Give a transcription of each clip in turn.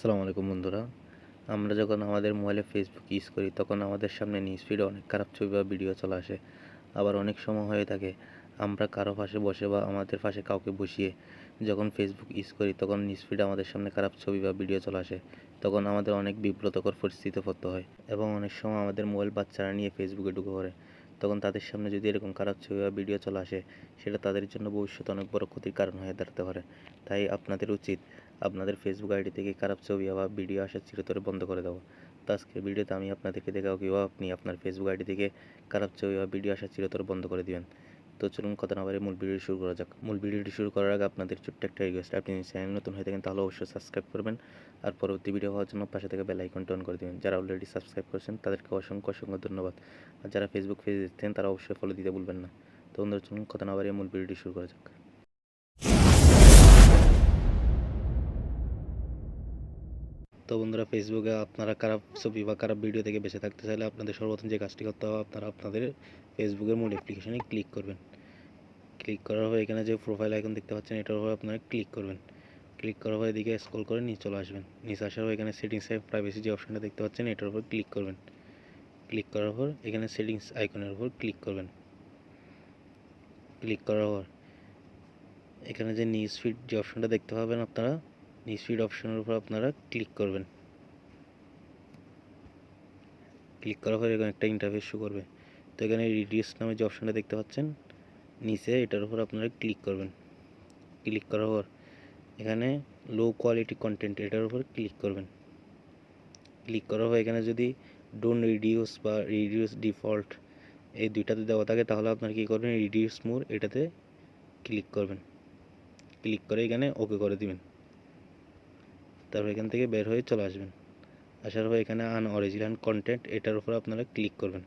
আসসালামু আলাইকুম বন্ধুরা। আমরা যখন আমাদের মোবাইলে ফেসবুক ইউজ করি, তখন আমাদের সামনে নিউজ ফিডে অনেক খারাপ ছবি বা ভিডিও চলে আসে। আবার অনেক সময় হয়ে থাকে, আমরা কারও পাশে বসে বা আমাদের পাশে কাউকে বসিয়ে যখন ফেসবুক ইউজ করি, তখন নিউজ ফিডে আমাদের সামনে খারাপ ছবি বা ভিডিও চলে আসে। তখন আমাদের অনেক বিব্রতকর পরিস্থিতিতে পড়তে হয় এবং অনেক সময় আমাদের মোবাইল বাচ্চারা নিয়ে ফেসবুকে ঢুকে পড়ে। তখন তাদের সামনে যদি এরকম খারাপ ছবি বা ভিডিও চলে আসে, সেটা তাদের জন্য ভবিষ্যতে অনেক বড় ক্ষতির কারণ হয়ে দাঁড়াতে পারে। তাই আপনাদের উচিত আপনাদের ফেসবুক আইডি থেকে খারাপ ছবি বা ভিডিও আসা চিরতরে বন্ধ করে দেওয়া। তো আজকের ভিডিওতে আমি আপনাদেরকে দেখাবো কীভাবে আপনি আপনার ফেসবুক আইডি থেকে খারাপ ছবি বা ভিডিও আসা চিরতরে বন্ধ করে দিবেন। তো চলুন কথা না বাড়ি মূল ভিডিওটি শুরু করা যাক। মূল ভিডিওটি শুরু করার আগে আপনাদের ছোট্ট একটা রিকোয়েস্ট আপনি চ্যানেল নতুন হয়ে থাকেন তাহলে অবশ্যই সাবস্ক্রাইব করবেন আর পরবর্তী ভিডিও হওয়ার জন্য পাশে থেকে বেল আইকনটা অন করে দেবেন। যারা অলরেডি সাবস্ক্রাইব করেছেন তাদেরকে অসংখ্য অসংখ্য ধন্যবাদ। আর যারা ফেসবুক পেজ দেখতেন তারা অবশ্যই ফলো দিতে ভুলবেন না। তো বন্ধুরা, চলুন কথা না বাড়িয়ে মূল ভিডিওটি শুরু করা যাক। তো বন্ধুরা ফেসবুকে আপনারা খারাপ ছবি বা খারাপ ভিডিও থেকে বেঁচে থাকতে চাইলে আপনাদের সর্বপ্রথম যে কাজটি করতে হবে আপনারা আপনাদের ফেসবুকের মূল অ্যাপ্লিকেশনে ক্লিক করবেন। ক্লিক করার পর এখানে যে প্রোফাইল আইকন দেখতে পাচ্ছেন, এটার উপর আপনারা ক্লিক করবেন। ক্লিক করার পর এদিকে স্ক্রল করে নিচে চলে আসবেন। নিচে আসার পর এখানে সেটিংস এর প্রাইভেসি যে অপশনটা দেখতে পাচ্ছেন, এটার উপর ক্লিক করবেন। ক্লিক করার পর এখানে সেটিংস আইকনের উপর ক্লিক করবেন। ক্লিক করার পর এখানে যে নিউজ ফিড যে অপশনটা দেখতে পাবেন আপনারা নিউজ ফিড অপশনের উপর আপনারা ক্লিক করবেন। ক্লিক করার পর এখানে একটা ইন্টারফেস শো করবে। তো এখানে রিডিউস নামে যে অপশনটা দেখতে পাচ্ছেন নিচে এটার উপর আপনারা ক্লিক করবেন। ক্লিক করার পর এখানে লো কোয়ালিটি কন্টেন্ট এটার উপর ক্লিক করবেন। ক্লিক করার পর এখানে যদি ডোন্ট রিডিউস বা রিডিউস ডিফল্ট এই দুইটাতে দেওয়া থাকে, তাহলে আপনারা কী করবেন? রিডিউস মোর এটাতে ক্লিক করবেন। ক্লিক করে এখানে ওকে করে দিবেন। তারপর এখান থেকে বের হয়ে চলে আসবেন। আসার পর এখানে আন অরিজিনাল কন্টেন্ট এটার উপর আপনারা ক্লিক করবেন।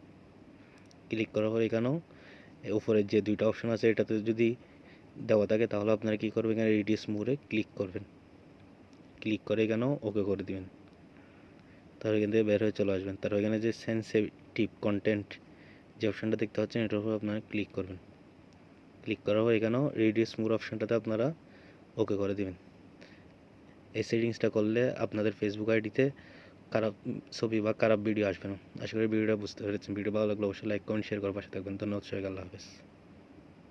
ক্লিক করার পর এখানেও উপরে যে দুইটা অপশন আছে, এটাতে যদি দেওয়া থাকে, তাহলে আপনারা কী করবেন? এখানে রিডিউস মোড়ে ক্লিক করবেন। ক্লিক করে এখানেও ওকে করে দিবেন। তারপর এখান থেকে বের হয়ে চলে আসবেন। তারপর এখানে যে সেন্সিটিভ কন্টেন্ট যে অপশানটা দেখতে পাচ্ছেন, এটার উপর আপনারা ক্লিক করবেন। ক্লিক করার পর এখানেও রিডিউস মোর অপশানটাতে আপনারা ওকে করে দিবেন। এই সেটিংসটা করলে আপনাদের ফেসবুক আইডিতে খারাপ ছবি বা খারাপ ভিডিও আসবে না। আশা করি ভিডিওটা বুঝতে পেরেছেন। ভিডিও ভালো লাগলে অবশ্যই লাইক কমেন্ট শেয়ার করার পাশে থাকবেন। ধন্যবাদ সবাইকে, আল্লাহ হাফেজ।